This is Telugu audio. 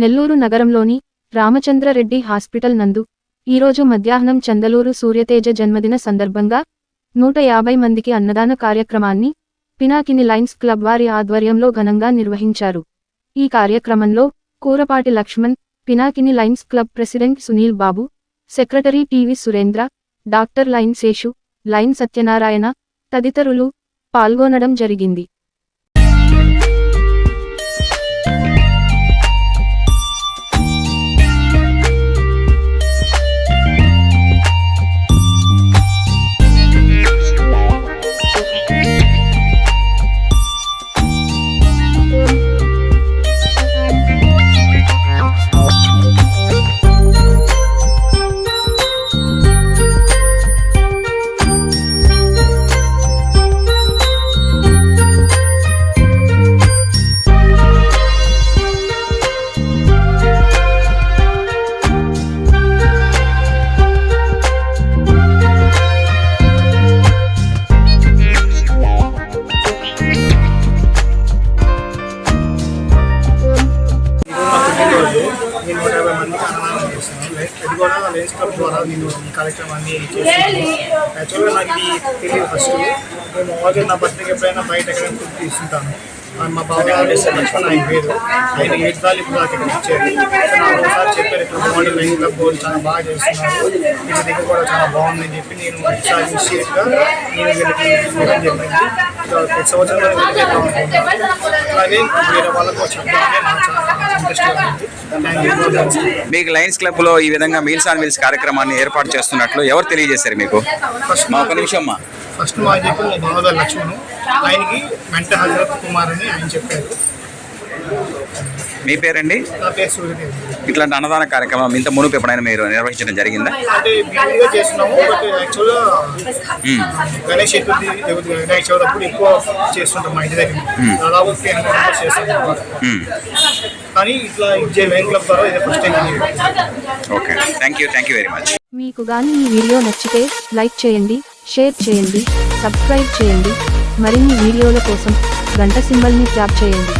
నెల్లూరు నగరంలోని రామచంద్రరెడ్డి హాస్పిటల్ నందు ఈరోజు మధ్యాహ్నం చందలూరు సూర్యతేజ జన్మదిన సందర్భంగా నూట యాభై మందికి అన్నదాన కార్యక్రమాన్ని పినాకిని లైన్స్ క్లబ్ వారి ఆధ్వర్యంలో ఘనంగా నిర్వహించారు. ఈ కార్యక్రమంలో Kurapati Lakshman Pinakini lions club president Sunil Babu secretary T V Surendra doctor lion Seshu lion Satyanarayana తదితరులు పాల్గొనడం జరిగింది. ఇది క్లబ్ ద్వారా నేను ఈ కార్యక్రమాన్ని చేస్తున్నాను. యాక్చువల్గా నాకు ఇది తెలియదు ఫస్ట్ నేను మామూలుగా నా బర్త్డేకి ఎప్పుడైనా బయట ఎక్కడ ఫుడ్ తీసుకుంటాను. ఆ మా బావ లక్ష్మణ్ ఆయన పేరు ఆయన ఏడు సార్లు ఇప్పుడు నాకు ఇక్కడ ఇచ్చారు. నాకు ఒకసారి చెప్పారు ఇట్లా మోడల్ లైన్ క్లబ్ వాళ్ళు చాలా బాగా చేస్తున్నారు. వీళ్ళ దగ్గర కూడా చాలా బాగుందని చెప్పి నేను ఒకసారి ఇనిషియేట్గా నేను వీళ్ళకి ఇవ్వడం జరిగింది. ప్రతి సంవత్సరం నేను అలాగే వేరే వాళ్ళకు చెప్పాలని నాకు చాలా ఇంట్రెస్ట్ ఉంది థ్యాంక్ యూ మీకు లయన్స్ క్లబ్లో ఈ విధంగా మీల్స్ ఆన్ వీల్స్ కార్యక్రమాన్ని ఏర్పాటు చేస్తున్నట్లు ఎవరు తెలియజేశారు మీకు? మా ఒక నిమిషం అమ్మా ఫస్ట్ మా చెప్పిన బావగారు లక్ష్మణ్. ఆయనకి మెంట హజరత్ కుమార్ అని ఆయన చెప్పారు. మీ పేరండి? ఇట్లాంటి అన్నదాన కార్యక్రమం ఇంత మునుపు ఎప్పుడైనా మీరు నిర్వహించడం జరిగిందా? అంటే విడిగా చేస్తున్నాము బట్ యాక్చువల్గా మ్మ్. గణేష్ చతుర్థి లేకపోతే వినాయక చవితి అప్పుడు ఎక్కువ చేస్తుంటాం మా ఇంటి దగ్గర. దాదాపు త్రీ హండ్రెడ్ మెంబర్స్ చేస్తుంటాం. మ్మ్. కానీ ఇట్లా ఇచ్చే లైన్ క్లబ్ ద్వారా ఇదే ఫస్ట్ టైం ఇది. Okay. Thank you thank you very much మీకు గాని ఈ వీడియో నచ్చితే లైక్ చేయండి షేర్ చేయండి సబ్స్క్రైబ్ చేయండి. మరిన్ని వీడియోల కోసం గంట సింబల్ని ట్యాప్ చేయండి.